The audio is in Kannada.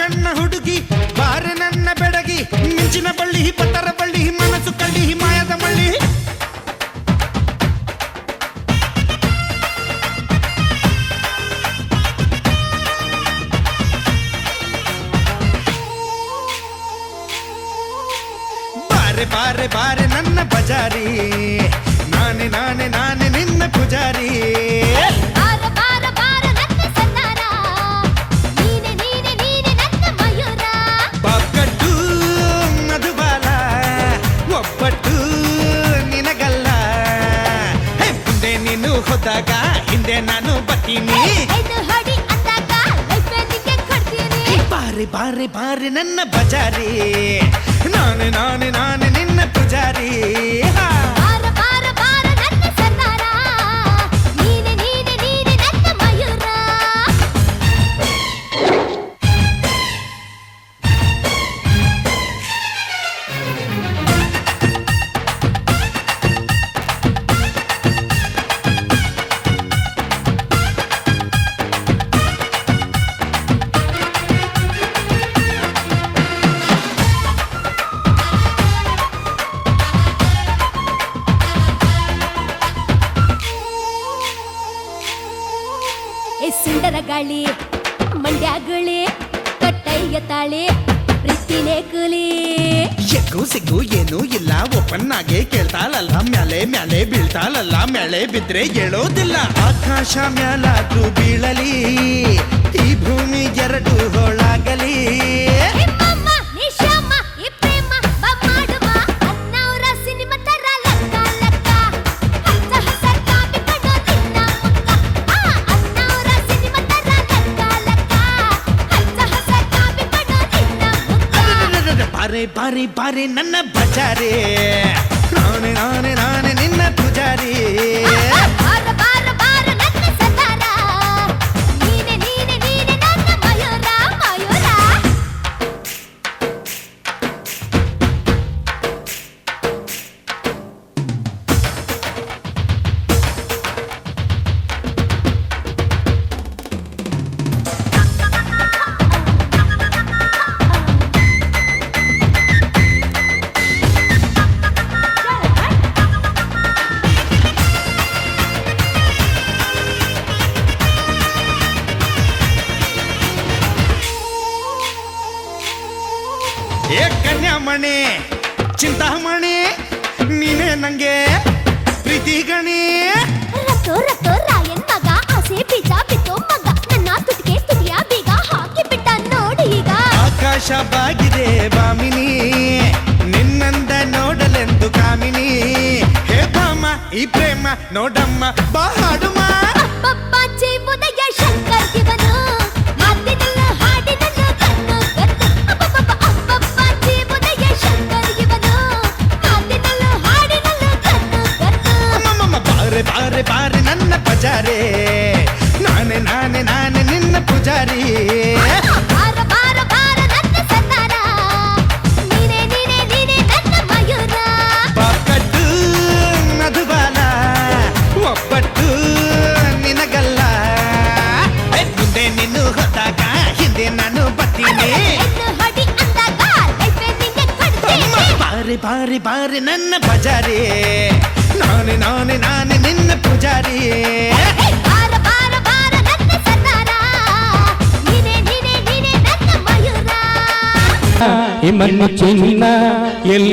ಕಣ್ಣ ಹುಡುಗಿ, ಬಾರೆ ನನ್ನ ಬೆಡಗಿ, ಮಿಂಚಿನ ಬಳ್ಳಿ ಪತ್ತರ ಬಳ್ಳಿ, ಮನಸ್ಸು ಕಳ್ಳಿ, ಮಾಯದ ಮಳ್ಳಿ. ಬಾರೆ ಬಾರೆ ಬಾರೆ ನನ್ನ ಬಜಾರಿ ನಾನೇ ನಾನೇ ನಾನೇ ನಿನ್ನ ಪೂಜಾರಿ. ಹೋದಾಗ ಹಿಂದೆ ನಾನು ಬರ್ತೀನಿ. ಬಾರಿ ಬಾರಿ ಬಾರಿ ನನ್ನ ಬಜಾರಿ. ನಾನೇ ನಾನೇ ಏ ಸುಂದರ ಗಾಳಿ, ಮಂಡ್ಯಗುಳಿ ಕಟ್ಟಯ್ಯ ತಾಳಿ, ಪ್ರೀತಿನೇ ಕೂಲಿ. ಸಿಗು ಸಿಗ್ಗು ಏನೂ ಇಲ್ಲ ಓಪನ್ ಆಗಿ ಕೇಳ್ತಾಳಲ್ಲ, ಮ್ಯಾಲೆ ಮ್ಯಾಲೆ ಬೀಳ್ತಾಳಲ್ಲ, ಮ್ಯಾಲೆ ಬಿದ್ರೆ ಹೇಳೋದಿಲ್ಲ. ಆಕಾಶ ಮ್ಯಾಲಾದ್ರೂ ಬೀಳಲಿ, ಈ ಭೂಮಿ ಎರಡು ಹೋಳಾಗಲಿ. ಬಾರೆ ಬಾರೆ ಬಾರೆ ನನ್ನ ಬಜಾರೆ. ನಾನೇ ನಾನೇ ನಾನೇ ನಿನ್ನ ಪೂಜಾರಿ. ಕನ್ಯಾಮಣಿ ಚಿಂತಾಮಣಿ ನೀನೇ ನಂಗೆ ಪ್ರೀತಿ ಗಣಿ. ರತ್ತೋ ರತ್ತೋ ರಾಯನ್ ಮಗ? ಆಸೆ ಬೀಜ ಬಿತ್ತೋ ಮಗ. ನನ್ನ ತುಟಿಗೆ ತುಟಿಯ ಬೀಗ ಹಾಕಿ ಬಿಟ್ಟ ನೋಡಿ ಈಗ. ಆಕಾಶ ಬಾಗಿದೆ ಬಾಮಿನಿ ನಿನ್ನಂದ ನೋಡಲೆಂದು ಕಾಮಿನಿ. ಹೇ ಬಾಮ ಈ ಪ್ರೇಮ ನೋಡಮ್ಮ ಬಾ ಹಾಡುಮ ಬಾರೆ ಬಾರೆ ನನ್ನ ಬಜಾರೆ ನಾನೇ ನಾನೇ ನಾನೇ ನಿನ್ನ ಪೂಜಾರಿ ಬಾರೆ ಬಾರೆ ಬಾರೆ ನನ್ನ ಬಜಾರಿ ನಾನೇ ನಾನೇ ನಾನೇ ನಿನ್ನ ಪೂಜಾರಿ. ಬಾರ ಬಾರ ಬಾರ ನನ್ನ ಸಂದಾರ ನೀನೆ ನೀನೆ ನೀನೆ ನನ್ನ ಮಯೂರ. ಈ ಮಣ್ಣು ಚಿನ್ನ ಎಲ್ಲಿ